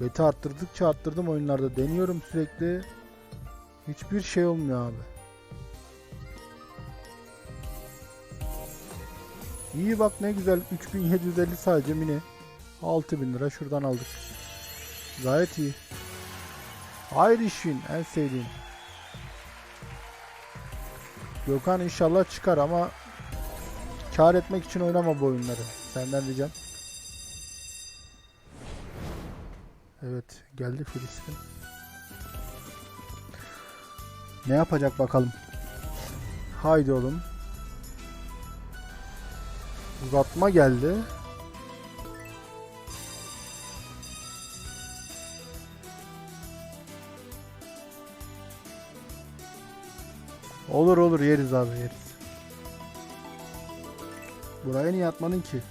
Beta arttırdıkça arttırdım oyunlarda. Deniyorum sürekli. Hiçbir şey olmuyor abi. İyi bak ne güzel 3750 sadece mini. 6000 lira şuradan aldık. Gayet iyi. İşin en sevdiğim. Gökhan inşallah çıkar ama kar etmek için oynama bu oyunları. Senden ricam. Evet geldi Filistin. Ne yapacak bakalım. Haydi oğlum. Uzatma geldi. Olur olur yeriz abi yeriz. Buraya niye atmadın ki?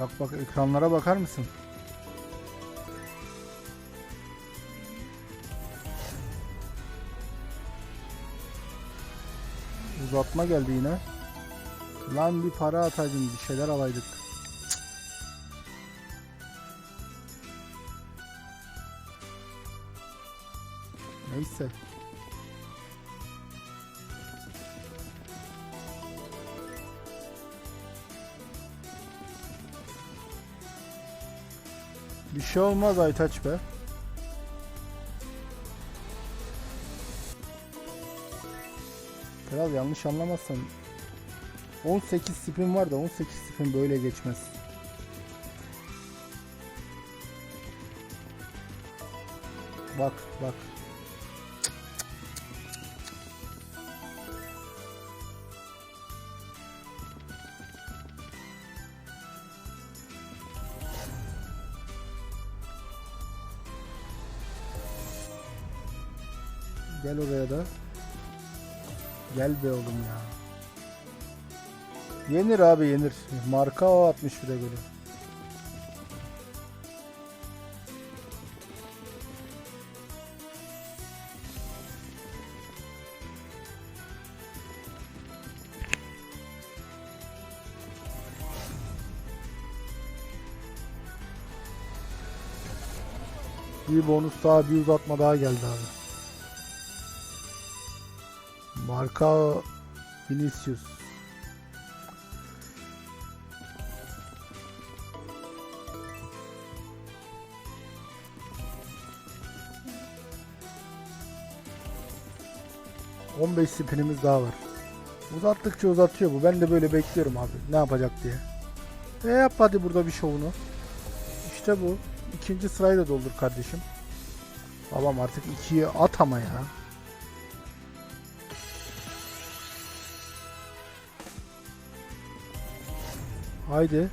Bak bak ekranlara bakar mısın? Uzatma geldi yine. Lan bir para ataydın bir şeyler alaydık. Neyse. Bir şey olmaz Aytaç be. Kral yanlış anlamazsan 18 spin var da 18 spin böyle geçmez. Bak bak. Gel be oğlum ya. Yenir abi yenir. Marka o atmış bir de golü. Bir bonus daha bir uzatma daha geldi abi. Marka Vinicius. On beş spinimiz daha var. Uzattıkça uzatıyor bu. Ben de böyle bekliyorum abi. Ne yapacak diye. E yap hadi burada bir şovunu. İşte bu. İkinci sırayı da doldur kardeşim. Babam artık ikiye at ama ya. Haydi.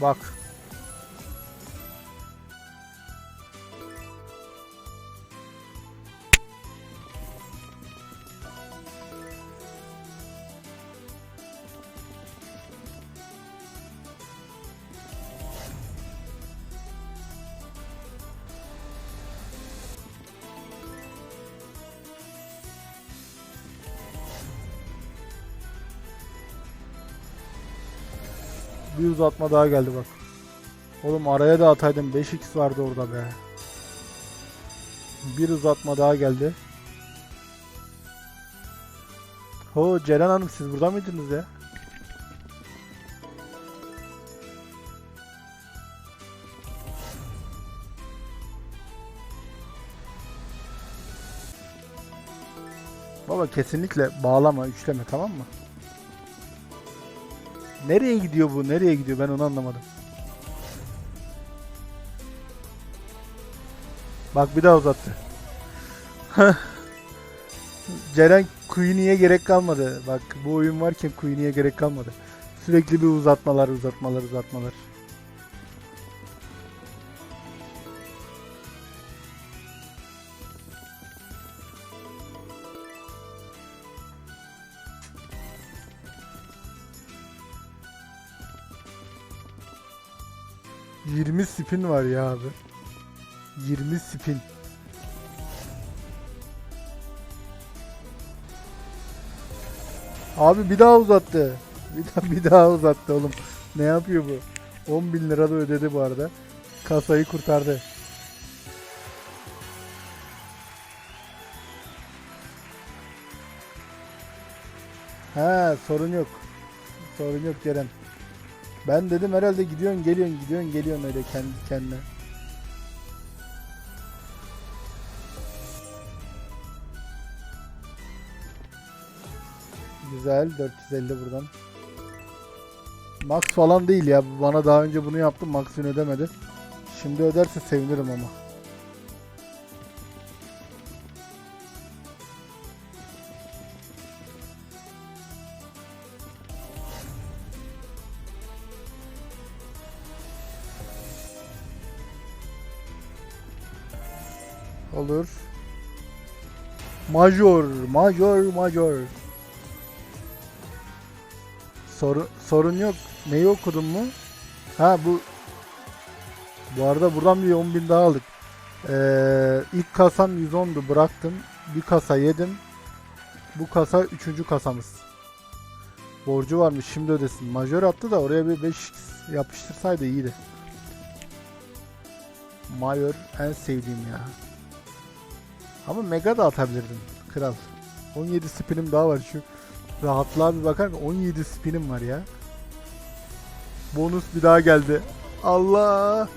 Bak. Bir uzatma daha geldi bak. Oğlum araya da ataydım. 5x vardı orada be. Bir uzatma daha geldi. Ho Ceren Hanım siz burada mıydınız ya? Baba kesinlikle bağlama, üçleme tamam mı? Nereye gidiyor bu? Nereye gidiyor? Ben onu anlamadım. Bak bir daha uzattı. Ceren Queenie'ye gerek kalmadı. Bak bu oyun varken Queenie'ye gerek kalmadı. Sürekli bir uzatmalar, uzatmalar, uzatmalar. Yirmi spin var ya abi. 20 spin. Abi bir daha uzattı. Bir daha, bir daha uzattı oğlum. Ne yapıyor bu? 10 bin lira da ödedi bu arada. Kasayı kurtardı. He sorun yok. Sorun yok Ceren. Ben dedim herhalde gidiyorsun geliyorsun gidiyorsun geliyorsun öyle kendi kendine. Güzel 450 buradan. Max falan değil ya. Bana daha önce bunu yaptım. Max'ını ödemedi. Şimdi öderse sevinirim ama. Olur. Major, major, major. Sorun, sorun yok. Neyi okudun mu? Ha bu bu arada buradan bir 10 bin daha aldık. Ee, ilk kasam 110'du bıraktım. Bir kasa yedim. Bu kasa 3. kasamız. Borcu varmış şimdi ödesin. Majör attı da oraya bir 5 yapıştırsaydı iyiydi. Majör en sevdiğim ya. Ama mega da atabilirdin kral. 17 spinim daha var şu rahatlığa bir bakar mısın? 17 spinim var ya. Bonus bir daha geldi. Allah!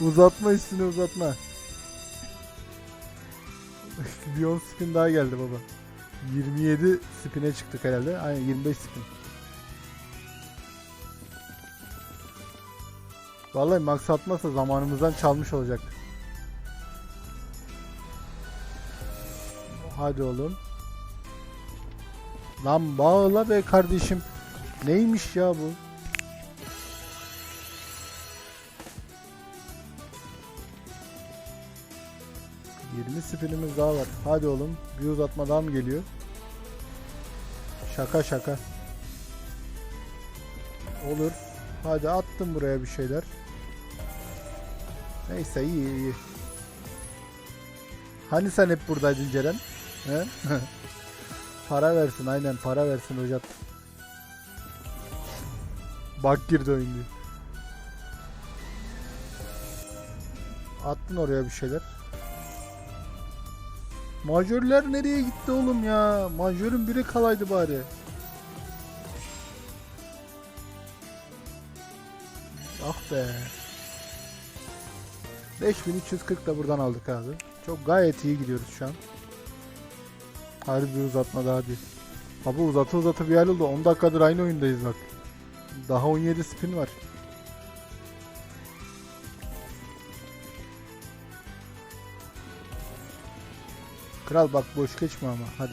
Uzatma üstüne uzatma. bir 10 spin daha geldi baba. 27 spine çıktık herhalde. Aynen 25 spin. Vallahi max atmasa zamanımızdan çalmış olacak. Hadi oğlum. Lan bağla be kardeşim. Neymiş ya bu? Yirmi spinimiz daha var. Hadi oğlum. Bir uzatma daha mı geliyor? Şaka şaka. Olur. Hadi attım buraya bir şeyler. Neyse iyi iyi. Hani sen hep buradaydın Ceren? Para versin aynen para versin hocam. Bak girdi oyun diyor. Attın oraya bir şeyler. Majörler nereye gitti oğlum ya? Majörün biri kalaydı bari. Ah be. 5340 da buradan aldık abi. Çok gayet iyi gidiyoruz şu an. Hadi bir uzatma daha bir. Baba uzatı uzatı bir hal oldu. 10 dakikadır aynı oyundayız bak. Daha 17 spin var. Kral bak boş geçme ama hadi.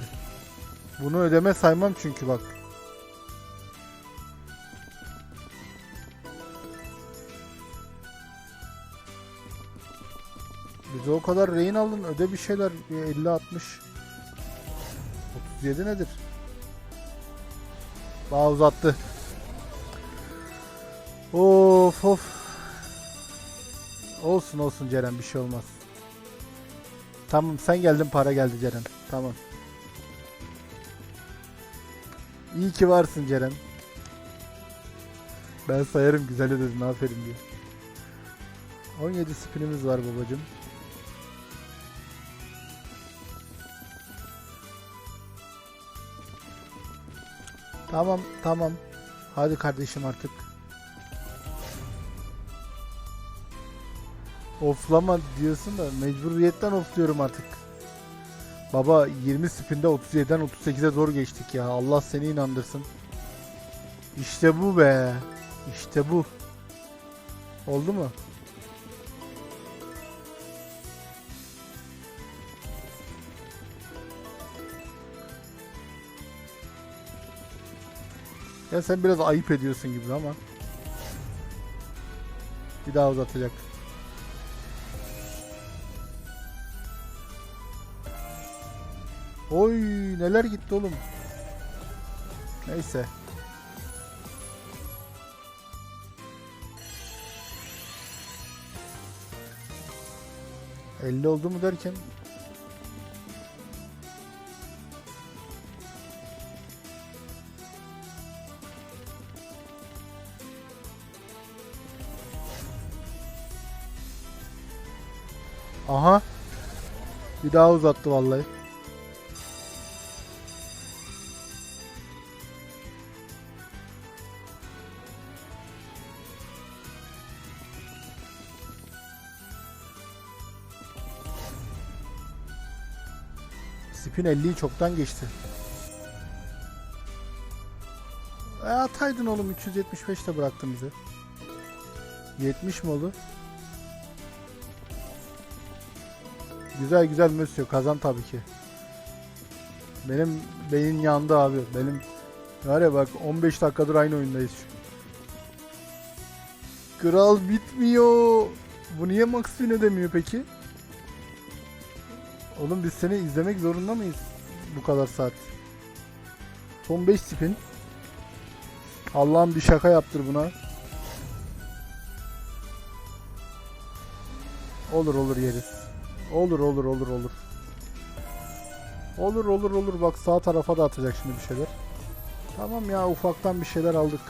Bunu ödeme saymam çünkü bak. Bize o kadar rehin aldın öde bir şeyler 50 60 37 nedir? Daha uzattı. Of of. Olsun olsun Ceren bir şey olmaz. Tamam sen geldin para geldi Ceren. Tamam. İyi ki varsın Ceren. Ben sayarım güzel ödedin aferin diye. 17 spinimiz var babacım. Tamam tamam. Hadi kardeşim artık. Oflama diyorsun da mecburiyetten ofluyorum artık. Baba 20 spinde 37'den 38'e zor geçtik ya. Allah seni inandırsın. İşte bu be. İşte bu. Oldu mu? Ya sen biraz ayıp ediyorsun gibi ama. Bir daha uzatacak. Oy neler gitti oğlum. Neyse. 50 oldu mu derken Aha. Bir daha uzattı vallahi. Spin 50'yi çoktan geçti. E ataydın oğlum 375 de bıraktın bize. 70 mi oldu? Güzel güzel Mösyö kazan tabii ki. Benim beyin yandı abi. Benim var ya bak 15 dakikadır aynı oyundayız. Kral bitmiyor. Bu niye max win ödemiyor peki? Oğlum biz seni izlemek zorunda mıyız bu kadar saat? Son 5 spin. Allah'ım bir şaka yaptır buna. Olur olur yeriz. Olur olur olur olur. Olur olur olur bak sağ tarafa da atacak şimdi bir şeyler. Tamam ya ufaktan bir şeyler aldık.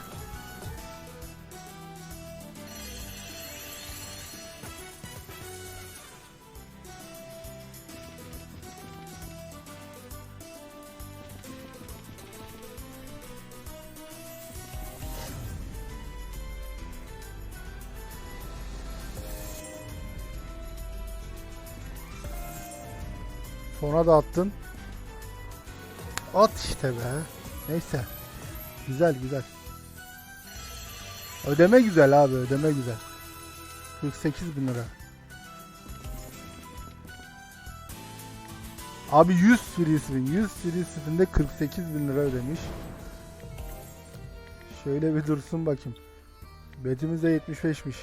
Sona da attın. At işte be. Neyse. Güzel güzel. Ödeme güzel abi ödeme güzel. 48 bin lira. Abi 100 free spin. 100 free spin'de 48 bin lira ödemiş. Şöyle bir dursun bakayım. Betimiz de 75'miş.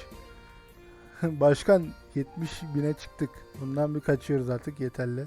Başkan 70 bine çıktık. Bundan bir kaçıyoruz artık yeterli.